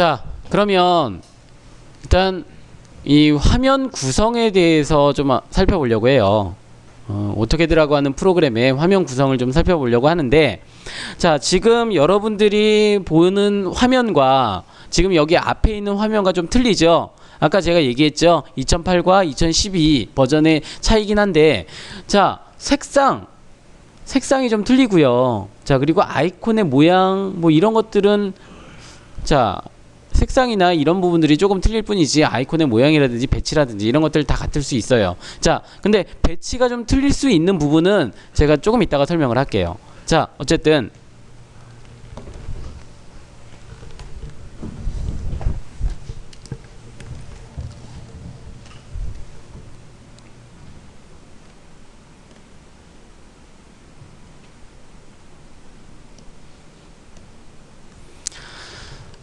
자, 그러면 일단 이 화면 구성에 대해서 좀 아- 살펴보려고 해요. 어, 오토캐드라고 하는 프로그램의 화면 구성을 좀 살펴보려고 하는데 자, 지금 여러분들이 보는 화면과 지금 여기 앞에 있는 화면과 좀 틀리죠? 아까 제가 얘기했죠? 2008과 2012 버전의 차이긴 한데 자, 색상 색상이 좀 틀리고요. 자, 그리고 아이콘의 모양 뭐 이런 것들은 자, 색상이나 이런 부분들이 조금 틀릴 뿐이지 아이콘의 모양이라든지 배치라든지 이런 것들 다 같을 수 있어요. 자, 근데 배치가 좀 틀릴 수 있는 부분은 제가 조금 이따가 설명을 할게요. 자, 어쨌든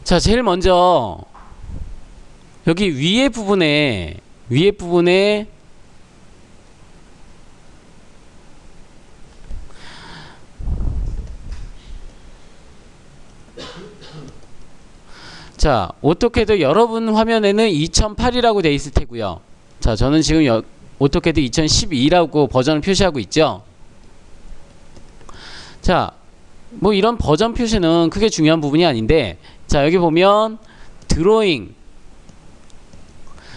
자, 제일 먼저 여기 위에 부분에 위에 부분에 자, 오토캐드 여러분 화면에는 2008이라고 돼 있을 테고요. 자, 저는 지금 여, 오토캐드 2012라고 버전을 표시하고 있죠. 자, 뭐 이런 버전 표시는 크게 중요한 부분이 아닌데 자 여기 보면 드로잉.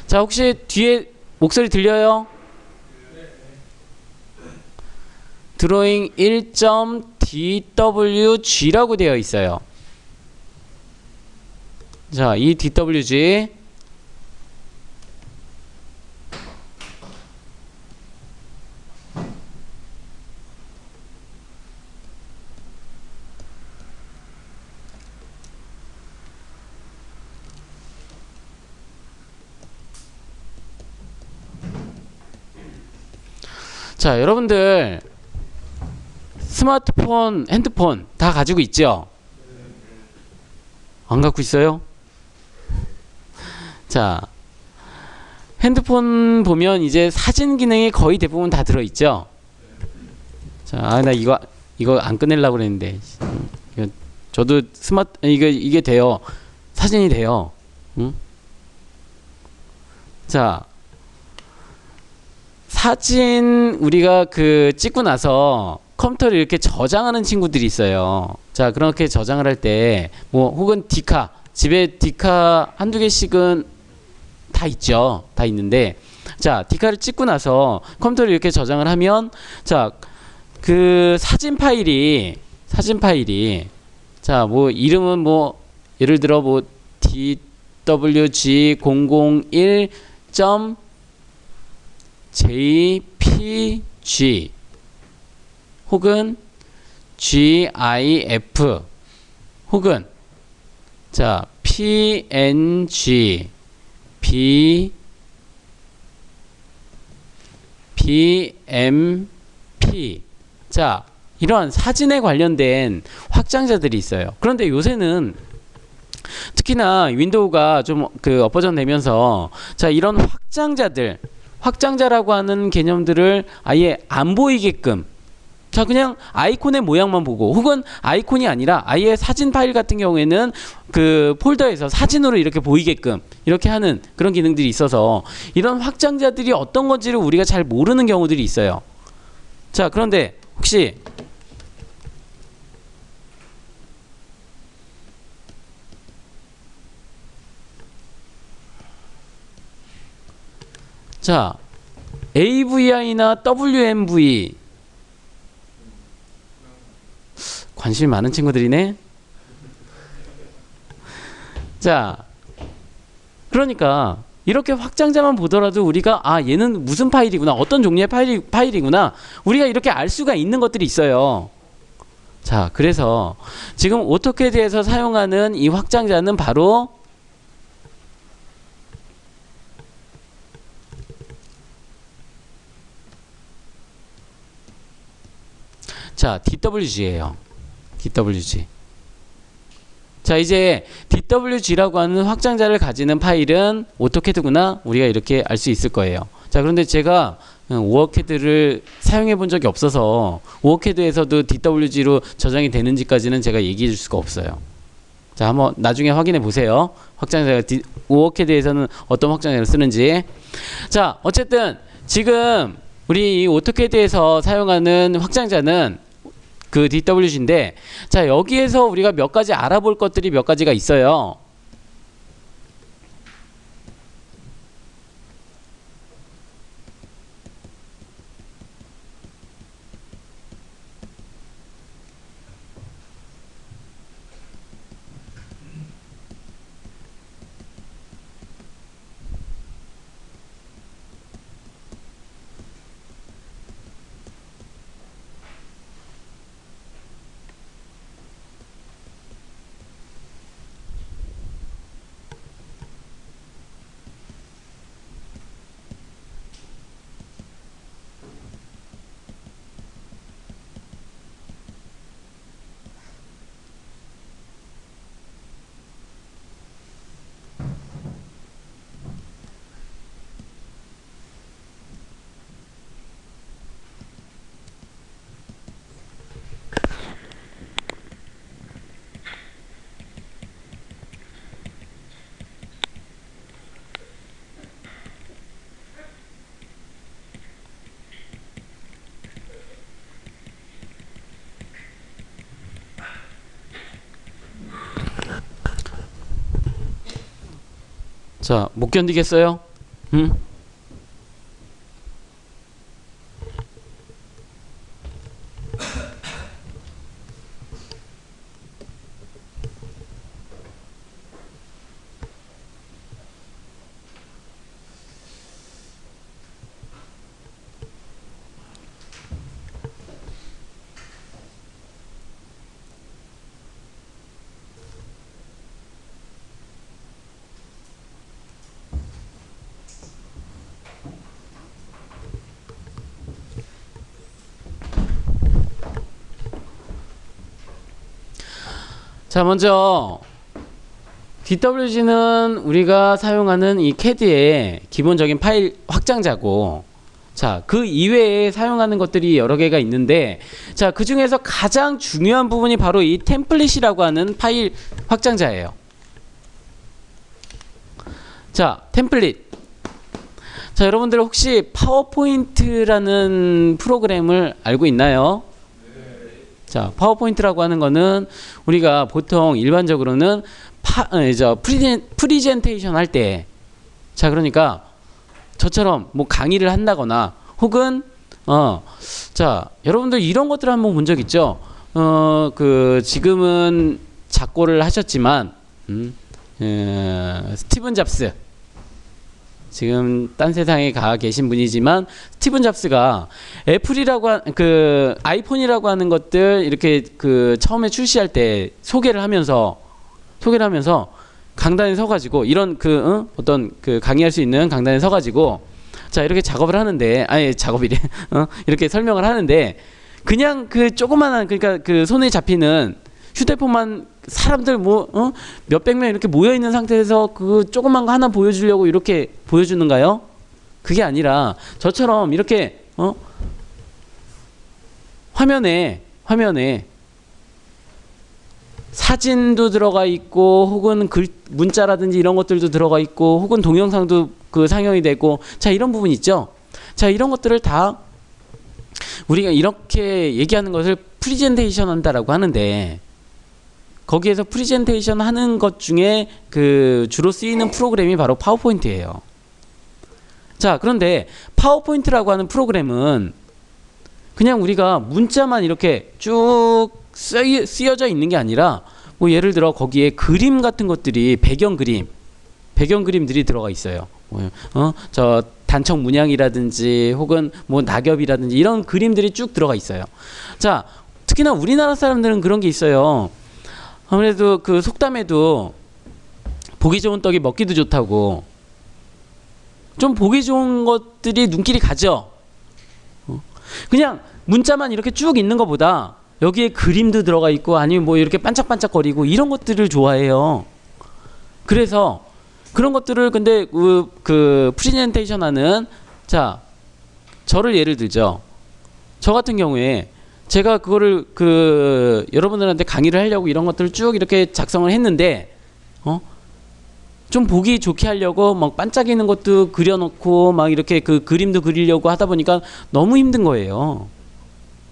자 혹시 뒤에 목소리 들려요? 드로잉 1.dwg라고 되어 있어요. 자 이 dwg 자, 여러분들 스마트폰, 핸드폰 다 가지고 있죠? 안 갖고 있어요? 자, 핸드폰 보면 이제 사진 기능이 거의 대부분 다 들어 있죠? 자, 아, 나 이거 이거 안 끝내려고 그랬는데. 이거 저도 스마트 이게 이게 돼요. 사진이 돼요. 응? 자, 사진 우리가 그 찍고 나서 컴퓨터를 이렇게 저장하는 친구들이 있어요. 자, 그렇게 저장을 할 때 뭐 혹은 디카 집에 디카 한두 개씩은 다 있죠. 다 있는데 자, 디카를 찍고 나서 컴퓨터를 이렇게 저장을 하면 자, 그 사진 파일이 사진 파일이 자, 뭐 이름은 뭐 예를 들어 뭐 DWG001. JPG 혹은 GIF 혹은 자 PNG B BMP 자 이런 사진에 관련된 확장자들이 있어요. 그런데 요새는 특히나 윈도우가 좀 그 업버전 되면서 자 이런 확장자들 확장자라고 하는 개념들을 아예 안 보이게끔 자 그냥 아이콘의 모양만 보고 혹은 아이콘이 아니라 아예 사진 파일 같은 경우에는 그 폴더에서 사진으로 이렇게 보이게끔 이렇게 하는 그런 기능들이 있어서 이런 확장자들이 어떤 건지를 우리가 잘 모르는 경우들이 있어요. 자 그런데 혹시 자 AVI나 WMV 관심이 많은 친구들이네. 자, 그러니까 이렇게 확장자만 보더라도 우리가 아 얘는 무슨 파일이구나 어떤 종류의 파일이, 파일이구나 우리가 이렇게 알 수가 있는 것들이 있어요. 자, 그래서 지금 오토캐드에서 사용하는 이 확장자는 바로 자, DWG예요. DWG. 자, 이제 DWG라고 하는 확장자를 가지는 파일은 오토캐드구나. 우리가 이렇게 알 수 있을 거예요. 자, 그런데 제가 오어캐드를 사용해 본 적이 없어서 오어캐드에서도 DWG로 저장이 되는지까지는 제가 얘기해 줄 수가 없어요. 자, 한번 나중에 확인해 보세요. 확장자가 디, 오어캐드에서는 어떤 확장자를 쓰는지. 자, 어쨌든 지금 우리 이 오토캐드에서 사용하는 확장자는 그 DWG인데 자, 여기에서 우리가 몇 가지 알아볼 것들이 몇 가지가 있어요. 자, 못 견디겠어요? 응? 자, 먼저 DWG는 우리가 사용하는 이 CAD의 기본적인 파일 확장자고 자, 그 이외에 사용하는 것들이 여러 개가 있는데 자, 그 중에서 가장 중요한 부분이 바로 이 템플릿이라고 하는 파일 확장자예요. 자, 템플릿. 자, 여러분들 혹시 파워포인트라는 프로그램을 알고 있나요? 자, 파워포인트라고 하는 거는 우리가 보통 일반적으로는 파, 어, 저 프리젠, 프리젠테이션 할 때, 자, 그러니까 저처럼 뭐 강의를 한다거나 혹은 어, 자, 여러분들 이런 것들 한번 본 적 있죠? 어, 그 지금은 작고를 하셨지만, 음, 어, 스티븐 잡스. 지금 딴 세상에 가 계신 분이지만 스티븐 잡스가 애플이라고 한, 그 아이폰이라고 하는 것들 이렇게 그 처음에 출시할 때 소개를 하면서 소개를 하면서 강단에 서가지고 이런 그 응? 어떤 그 강의할 수 있는 강단에 서가지고 자 이렇게 작업을 하는데 아니 작업이래 어? 이렇게 설명을 하는데 그냥 그 조그만한 그러니까 그 손에 잡히는 휴대폰만 사람들 뭐 어? 몇백 명 이렇게 모여 있는 상태에서 그 조그만 거 하나 보여주려고 이렇게 보여주는가요? 그게 아니라 저처럼 이렇게 어? 화면에 화면에 사진도 들어가 있고 혹은 글 문자라든지 이런 것들도 들어가 있고 혹은 동영상도 그 상영이 되고 자 이런 부분 있죠. 자 이런 것들을 다 우리가 이렇게 얘기하는 것을 프리젠테이션 한다라고 하는데 거기에서 프리젠테이션 하는 것 중에 그 주로 쓰이는 프로그램이 바로 파워포인트예요. 자, 그런데 파워포인트라고 하는 프로그램은 그냥 우리가 문자만 이렇게 쭉 쓰여, 쓰여져 있는 게 아니라 뭐 예를 들어 거기에 그림 같은 것들이 배경 그림, 배경 그림들이 들어가 있어요. 뭐, 어, 저 단청 문양이라든지 혹은 뭐 낙엽이라든지 이런 그림들이 쭉 들어가 있어요. 자, 특히나 우리나라 사람들은 그런 게 있어요. 아무래도 그 속담에도 보기 좋은 떡이 먹기도 좋다고 좀 보기 좋은 것들이 눈길이 가죠. 어. 그냥 문자만 이렇게 쭉 있는 것보다 여기에 그림도 들어가 있고 아니면 뭐 이렇게 반짝반짝거리고 이런 것들을 좋아해요. 그래서 그런 것들을 근데 그, 그 프리젠테이션 하는 자 저를 예를 들죠. 저 같은 경우에 제가 그거를 그 여러분들한테 강의를 하려고 이런 것들을 쭉 이렇게 작성을 했는데 어? 좀 보기 좋게 하려고 막 반짝이는 것도 그려놓고 막 이렇게 그 그림도 그리려고 하다 보니까 너무 힘든 거예요.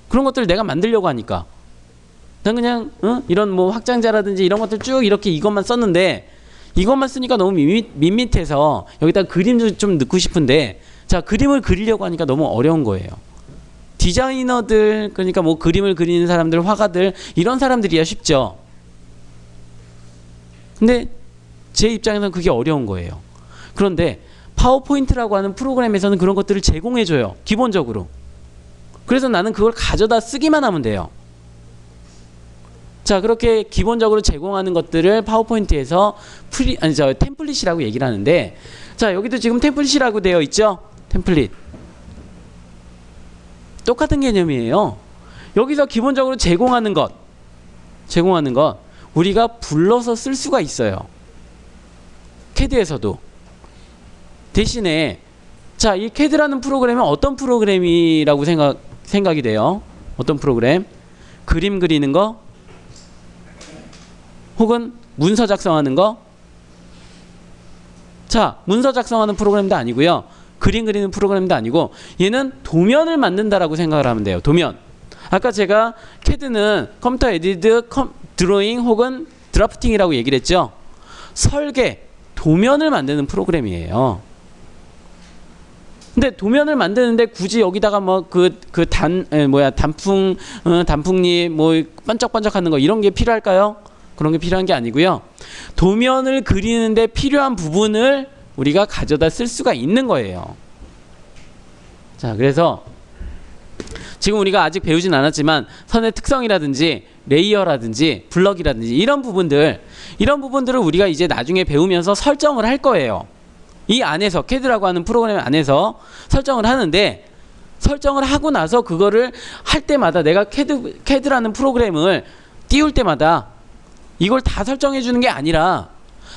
그런 것들 을 내가 만들려고 하니까 난 그냥 어? 이런 뭐 확장자라든지 이런 것들 쭉 이렇게 이것만 썼는데 이것만 쓰니까 너무 밋밋, 밋밋해서 여기다 그림도 좀 넣고 싶은데 자 그림을 그리려고 하니까 너무 어려운 거예요. 디자이너들 그러니까 뭐 그림을 그리는 사람들 화가들 이런 사람들이야 쉽죠. 근데 제 입장에서는 그게 어려운 거예요. 그런데 파워포인트라고 하는 프로그램에서는 그런 것들을 제공해 줘요. 기본적으로. 그래서 나는 그걸 가져다 쓰기만 하면 돼요. 자, 그렇게 기본적으로 제공하는 것들을 파워포인트에서 프리 아니 저 템플릿이라고 얘기를 하는데 자, 여기도 지금 템플릿이라고 되어 있죠? 템플릿. 똑같은 개념이에요. 여기서 기본적으로 제공하는 것, 제공하는 것, 우리가 불러서 쓸 수가 있어요. 캐드에서도. 대신에, 자, 이 캐드라는 프로그램은 어떤 프로그램이라고 생각, 생각이 돼요? 어떤 프로그램? 그림 그리는 거? 혹은 문서 작성하는 거? 자, 문서 작성하는 프로그램도 아니고요. 그림 그리는 프로그램도 아니고 얘는 도면을 만든다라고 생각을 하면 돼요. 도면. 아까 제가 캐드는 컴퓨터 에디드 컴, 드로잉 혹은 드라프팅이라고 얘기를 했죠. 설계, 도면을 만드는 프로그램이에요. 근데 도면을 만드는데 굳이 여기다가 뭐 그 그 단 뭐야 단풍 어, 단풍잎 뭐 반짝반짝하는 거 이런 게 필요할까요? 그런 게 필요한 게 아니고요. 도면을 그리는데 필요한 부분을 우리가 가져다 쓸 수가 있는 거예요. 자, 그래서 지금 우리가 아직 배우진 않았지만 선의 특성이라든지 레이어라든지 블럭이라든지 이런 부분들 이런 부분들을 우리가 이제 나중에 배우면서 설정을 할 거예요. 이 안에서 캐드라고 하는 프로그램 안에서 설정을 하는데 설정을 하고 나서 그거를 할 때마다 내가 캐드 캐드라는 프로그램을 띄울 때마다 이걸 다 설정해 주는 게 아니라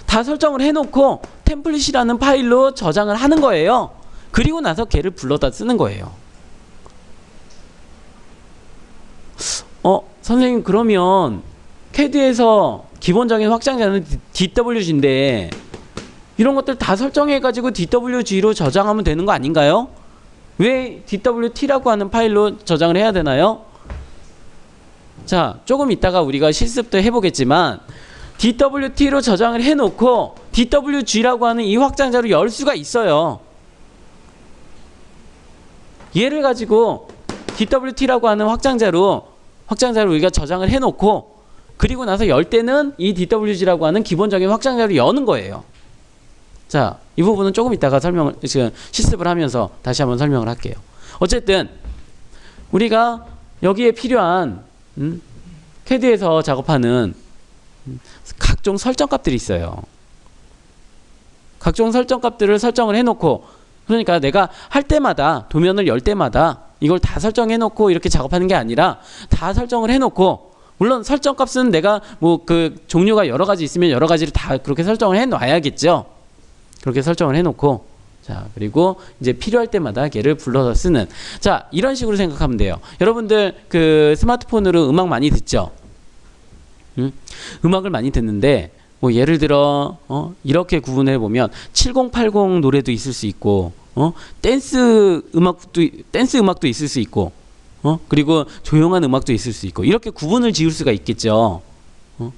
다 설정을 해놓고 템플릿이라는 파일로 저장을 하는 거예요. 그리고 나서 걔를 불러다 쓰는 거예요. 어, 선생님 그러면 캐드에서 기본적인 확장자는 DWG인데 이런 것들 다 설정해가지고 DWG로 저장하면 되는 거 아닌가요? 왜 DWT라고 하는 파일로 저장을 해야 되나요? 자, 조금 이따가 우리가 실습도 해보겠지만 DWT로 저장을 해놓고 DWG라고 하는 이 확장자로 열 수가 있어요. 얘를 가지고 DWT라고 하는 확장자로 확장자로 우리가 저장을 해놓고 그리고 나서 열 때는 이 DWG라고 하는 기본적인 확장자로 여는 거예요. 자, 이 부분은 조금 이따가 설명을 지금 실습을 하면서 다시 한번 설명을 할게요. 어쨌든 우리가 여기에 필요한 음, 캐드에서 작업하는 음, 각종 설정 값들이 있어요. 각종 설정 값들을 설정을 해놓고 그러니까 내가 할 때마다 도면을 열 때마다 이걸 다 설정해 놓고 이렇게 작업하는 게 아니라 다 설정을 해 놓고 물론 설정 값은 내가 뭐 그 종류가 여러 가지 있으면 여러 가지를 다 그렇게 설정을 해 놔야겠죠. 그렇게 설정을 해 놓고 자, 그리고 이제 필요할 때마다 걔를 불러서 쓰는. 자, 이런 식으로 생각하면 돼요. 여러분들 그 스마트폰으로 음악 많이 듣죠? 음? 음악을 많이 듣는데 뭐 예를 들어 어? 이렇게 구분해 보면 7080 노래도 있을 수 있고 어? 댄스 음악도 댄스 음악도 있을 수 있고 어? 그리고 조용한 음악도 있을 수 있고 이렇게 구분을 지을 수가 있겠죠. 어?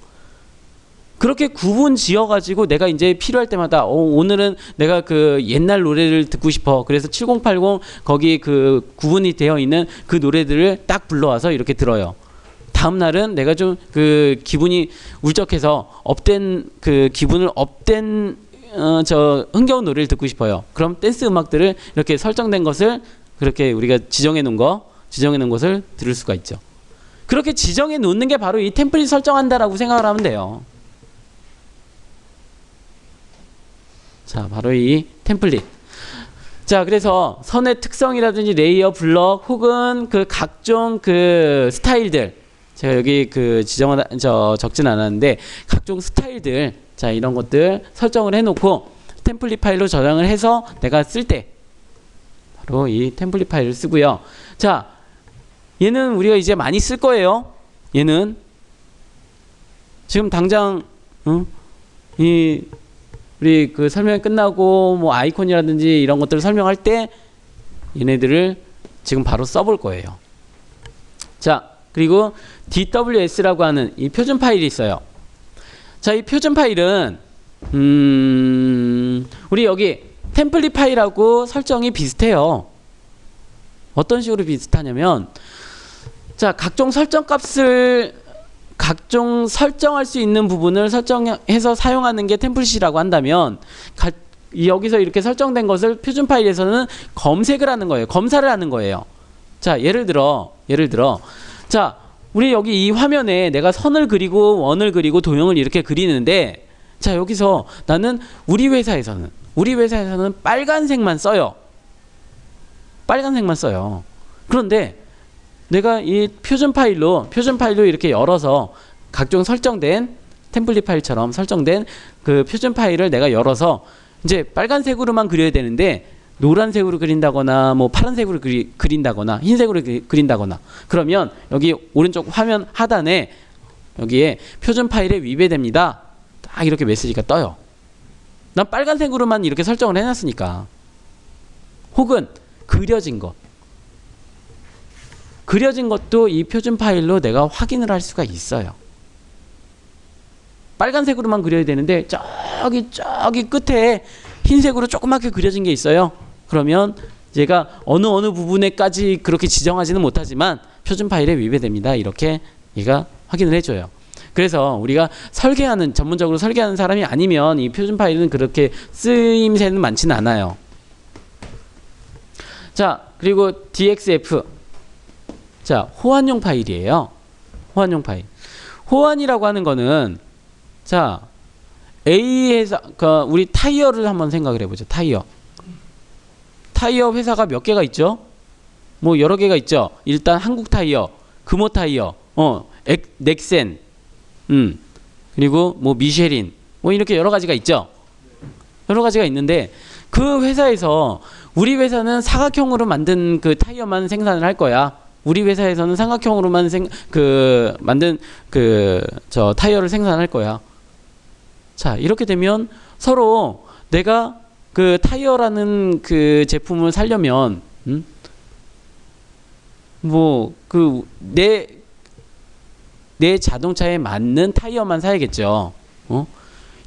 그렇게 구분 지어 가지고 내가 이제 필요할 때마다 어, 오늘은 내가 그 옛날 노래를 듣고 싶어. 그래서 7080 거기 그 구분이 되어 있는 그 노래들을 딱 불러와서 이렇게 들어요. 다음 날은 내가 좀 그 기분이 울적해서 업된 그 기분을 업된 어, 저 흥겨운 노래를 듣고 싶어요. 그럼 댄스 음악들을 이렇게 설정된 것을 그렇게 우리가 지정해 놓은 거, 지정해 놓은 것을 들을 수가 있죠. 그렇게 지정해 놓는 게 바로 이 템플릿 설정한다라고 생각을 하면 돼요. 자, 바로 이 템플릿. 자, 그래서 선의 특성이라든지 레이어, 블럭 혹은 그 각종 그 스타일들 제가 여기 그 지정을 저 적진 않았는데 각종 스타일들 자 이런 것들 설정을 해놓고 템플릿 파일로 저장을 해서 내가 쓸 때 바로 이 템플릿 파일을 쓰고요. 자 얘는 우리가 이제 많이 쓸 거예요. 얘는 지금 당장 응? 이 우리 그 설명이 끝나고 뭐 아이콘이라든지 이런 것들을 설명할 때 얘네들을 지금 바로 써볼 거예요. 자, 그리고 DWS라고 하는 이 표준 파일이 있어요. 자, 이 표준 파일은 음, 우리 여기 템플릿 파일하고 설정이 비슷해요. 어떤 식으로 비슷하냐면 자, 각종 설정 값을 각종 설정할 수 있는 부분을 설정해서 사용하는 게 템플릿이라고 한다면 가, 여기서 이렇게 설정된 것을 표준 파일에서는 검색을 하는 거예요. 검사를 하는 거예요. 자, 예를 들어 예를 들어 자, 우리 여기 이 화면에 내가 선을 그리고 원을 그리고 도형을 이렇게 그리는데 자, 여기서 나는 우리 회사에서는 우리 회사에서는 빨간색만 써요. 빨간색만 써요. 그런데 내가 이 표준 파일로 표준 파일로 이렇게 열어서 각종 설정된 템플릿 파일처럼 설정된 그 표준 파일을 내가 열어서 이제 빨간색으로만 그려야 되는데 노란색으로 그린다거나 뭐 파란색으로 그리, 그린다거나 흰색으로 그리, 그린다거나 그러면 여기 오른쪽 화면 하단에 여기에 표준 파일에 위배됩니다. 딱 이렇게 메시지가 떠요. 난 빨간색으로만 이렇게 설정을 해놨으니까 혹은 그려진 것 그려진 것도 이 표준 파일로 내가 확인을 할 수가 있어요. 빨간색으로만 그려야 되는데 저기 저기 끝에 흰색으로 조그맣게 그려진 게 있어요. 그러면 제가 어느 어느 부분에까지 그렇게 지정하지는 못하지만 표준 파일에 위배됩니다. 이렇게 얘가 확인을 해줘요. 그래서 우리가 설계하는 전문적으로 설계하는 사람이 아니면 이 표준 파일은 그렇게 쓰임새는 많지는 않아요. 자 그리고 DXF 자 호환용 파일이에요. 호환용 파일. 호환이라고 하는 거는 자 A 회사 그 우리 타이어를 한번 생각을 해보죠. 타이어. 타이어 회사가 몇 개가 있죠? 뭐 여러 개가 있죠. 일단 한국 타이어, 금호 타이어, 어 엑, 넥센, 음 그리고 뭐 미쉐린 뭐 이렇게 여러 가지가 있죠. 여러 가지가 있는데 그 회사에서 우리 회사는 사각형으로 만든 그 타이어만 생산을 할 거야. 우리 회사에서는 삼각형으로만 생, 그 만든 그 저 타이어를 생산할 거야. 자 이렇게 되면 서로 내가 그 타이어라는 그 제품을 살려면 음? 뭐그 내내 자동차에 맞는 타이어만 사야겠죠. 어?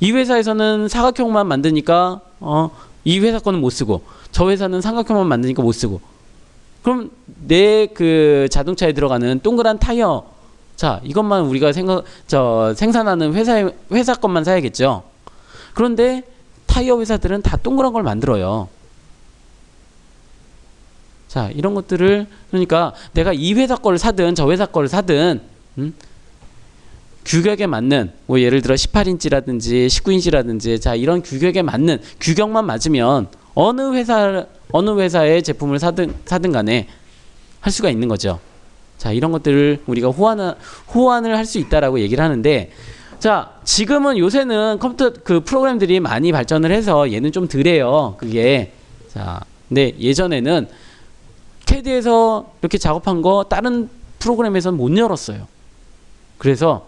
이 회사에서는 사각형만 만드니까 어, 이 회사 거는 못 쓰고 저 회사는 삼각형만 만드니까 못 쓰고 그럼 내 그 자동차에 들어가는 동그란 타이어 자 이것만 우리가 생각 저 생산하는 회사 회사 것만 사야겠죠. 그런데 타이어 회사들은 다 동그란 걸 만들어요. 자 이런 것들을 그러니까 내가 이 회사 거를 사든 저 회사 거를 사든 음? 규격에 맞는 뭐 예를 들어 18인치라든지 19인치라든지 자 이런 규격에 맞는 규격만 맞으면 어느 회사 어느 회사의 제품을 사든 사든 간에 할 수가 있는 거죠. 자 이런 것들을 우리가 호환 호환을 할 수 있다라고 얘기를 하는데 자 지금은 요새는 컴퓨터 그 프로그램들이 많이 발전을 해서 얘는 좀 덜해요. 그게 자 근데 예전에는 캐드에서 이렇게 작업한 거 다른 프로그램에서는 못 열었어요. 그래서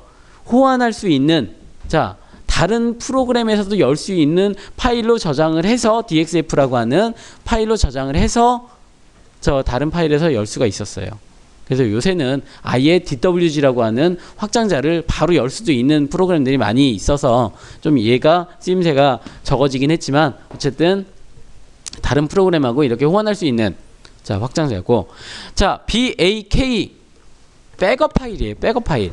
호환할 수 있는 자 다른 프로그램에서도 열 수 있는 파일로 저장을 해서 DXF라고 하는 파일로 저장을 해서 저 다른 파일에서 열 수가 있었어요. 그래서 요새는 아예 DWG라고 하는 확장자를 바로 열 수도 있는 프로그램들이 많이 있어서 좀 얘가 쓰임새가 적어지긴 했지만 어쨌든 다른 프로그램하고 이렇게 호환할 수 있는 자 확장자고 자 BAK 백업 파일이에요. 백업 파일.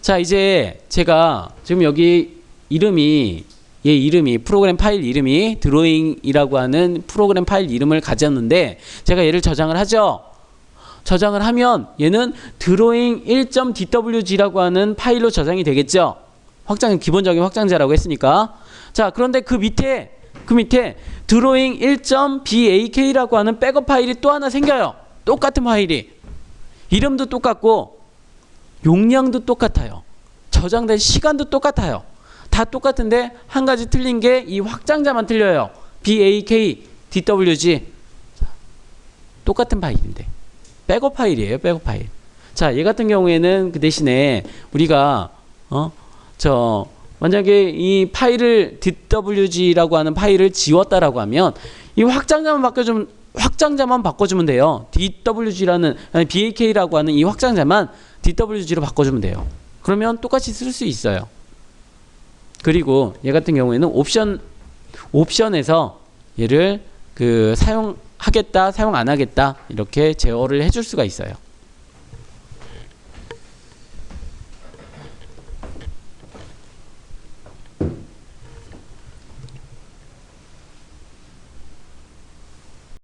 자 이제 제가 지금 여기 이름이 얘 이름이 프로그램 파일 이름이 드로잉이라고 하는 프로그램 파일 이름을 가졌는데 제가 얘를 저장을 하죠. 저장을 하면 얘는 드로잉 1.dwg라고 하는 파일로 저장이 되겠죠. 확장 기본적인 확장자라고 했으니까. 자 그런데 그 밑에 그 밑에 드로잉 1.bak라고 하는 백업 파일이 또 하나 생겨요. 똑같은 파일이 이름도 똑같고 용량도 똑같아요. 저장된 시간도 똑같아요. 다 똑같은데 한 가지 틀린 게 이 확장자만 틀려요. BAK, DWG 똑같은 파일인데 백업 파일이에요. 백업 파일. 자, 얘 같은 경우에는 그 대신에 우리가 어, 저 만약에 이 파일을 DWG라고 하는 파일을 지웠다라고 하면 이 확장자만 바꿔주면 확장자만 바꿔주면 돼요. DWG라는 아니 BAK라고 하는 이 확장자만 DWG로 바꿔주면 돼요. 그러면 똑같이 쓸 수 있어요. 그리고 얘 같은 경우에는 옵션 옵션에서 얘를 그 사용 하겠다, 사용 안 하겠다 이렇게 제어를 해줄 수가 있어요.